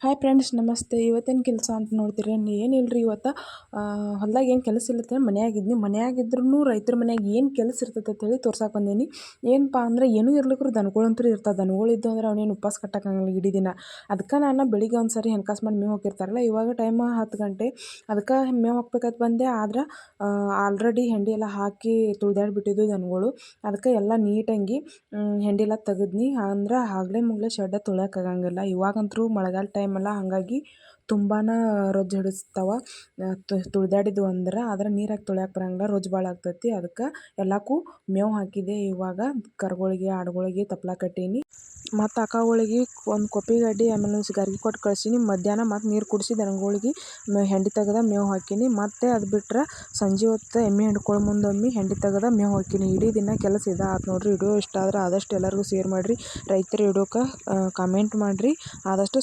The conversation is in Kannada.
ಹಾಯ್ ಫ್ರೆಂಡ್ಸ್ ನಮಸ್ತೆ. ಇವತ್ತಿನ ಕೆಲಸ ಅಂತ ನೋಡ್ತೀರಿ ಏನು ರೀ ಇವತ್ತು? ಹೊಲ್ದಾಗ ಏನು ಕೆಲಸ ಇಲ್ಲತ್ತೆ ಮನೆಯಾಗಿದ್ನಿ. ಮನೆಯಾಗಿದ್ರೂ ರೈತರ ಮನೆಯಾಗ ಏನು ಕೆಲಸ ಇರ್ತೈತೆ ಅಂತೇಳಿ ತೋರ್ಸಕ್ಕೆ ಬಂದೇನಿ. ಏನಪ್ಪ ಅಂದ್ರೆ ಏನೂ ಇರ್ಲಿಕ್ರು ದನಗಳಂತೂ ಇರ್ತಾವೆ. ದನಗಳು ಇದ್ದು ಅಂದ್ರೆ ಅವನೇನು ಉಪವಾಸ ಕಟ್ಟಕ್ಕಾಗಲ್ಲ ಇಡೀ ದಿನ. ಅದಕ್ಕೆ ನಾನು ಬೆಳಿಗ್ಗೆ ಒಂದು ಸಾರಿ ಹೆಣ್ಕಾಸು ಮಾಡಿ ಮೇವು ಹೋಗಿರ್ತಾರಲ್ಲ ಇವಾಗ ಟೈಮ್ ಹತ್ತು ಗಂಟೆ. ಅದಕ್ಕೆ ಮೇವು ಹಾಕ್ಬೇಕಂತ ಬಂದೆ. ಆದ್ರೆ ಆಲ್ರೆಡಿ ಹೆಂಡಿ ಎಲ್ಲ ಹಾಕಿ ತುಳಿದಾಡ್ಬಿಟ್ಟಿದ್ದು ದನಗಳು. ಅದಕ್ಕೆ ಎಲ್ಲ ನೀಟಂಗಿ ಹೆಂಡಿ ಎಲ್ಲ ತೆಗೆದ್ನಿ. ಅಂದ್ರೆ ಆಗಲೇ ಮುಗ್ಲೇ ಶೆಡ್ಡ ತೊಳ್ಯೋಕ್ಕಾಗಂಗಿಲ್ಲ ಇವಾಗಂತೂ ಮಳೆಗಾಲ ಟೈಮ್ ಅಲ್ಲ, ಹಾಗಾಗಿ ತುಂಬಾ ರೊಜ್ಜು ಹಿಡಿಸ್ತಾವ. ತುಳಿದಾಡಿದ್ವು ಅಂದ್ರೆ ಆದ್ರೆ ನೀರಾಗಿ ತೊಳ್ಯಾಕೆ ಬರಂಗಿಲ್ಲ ರೊಜ್ಜು ಭಾಳ ಆಗ್ತೈತಿ. ಅದಕ್ಕೆ ಎಲ್ಲಕ್ಕೂ ಮೇವು ಹಾಕಿದೆ ಇವಾಗ, ಕರುಗಳಿಗೆ, ಆಡುಗಳಿಗೆ ತಪ್ಲ ಕಟ್ಟೀನಿ. ಮತ್ತು ಅಕ್ಕಗಳಿಗೆ ಒಂದು ಕೊಪ್ಪಿ ಗಡ್ಡಿ, ಆಮೇಲೆ ಒಂದು ಗರ್ಗಿ ಕೊಟ್ಟು ಕಳ್ಸೀನಿ. ಮಧ್ಯಾಹ್ನ ಮತ್ತು ನೀರು ಕುಡಿಸಿ ದನಗಳಿಗೆ ಹೆಂಡಿ ತೆಗೆದ ಮೇವು ಹಾಕೀನಿ. ಮತ್ತು ಅದು ಬಿಟ್ರೆ ಸಂಜೆ ಹೊತ್ತು ಎಮ್ಮೆ ಹಿಡ್ಕೊಳ್ಳೋ ಮುಂದೊಮ್ಮೆ ಹೆಂಡಿ ತೆಗೆದ ಮೇವು ಹಾಕೀನಿ. ಇಡೀ ದಿನ ಕೆಲಸ ಇದೆ ಆತು ನೋಡಿರಿ. ವಿಡಿಯೋ ಇಷ್ಟ ಆದ್ರೆ ಆದಷ್ಟು ಎಲ್ಲರಿಗೂ ಶೇರ್ ಮಾಡಿರಿ. ರೈತರು ಇಡೋಕೆ ಕಾಮೆಂಟ್ ಮಾಡಿರಿ. ಆದಷ್ಟು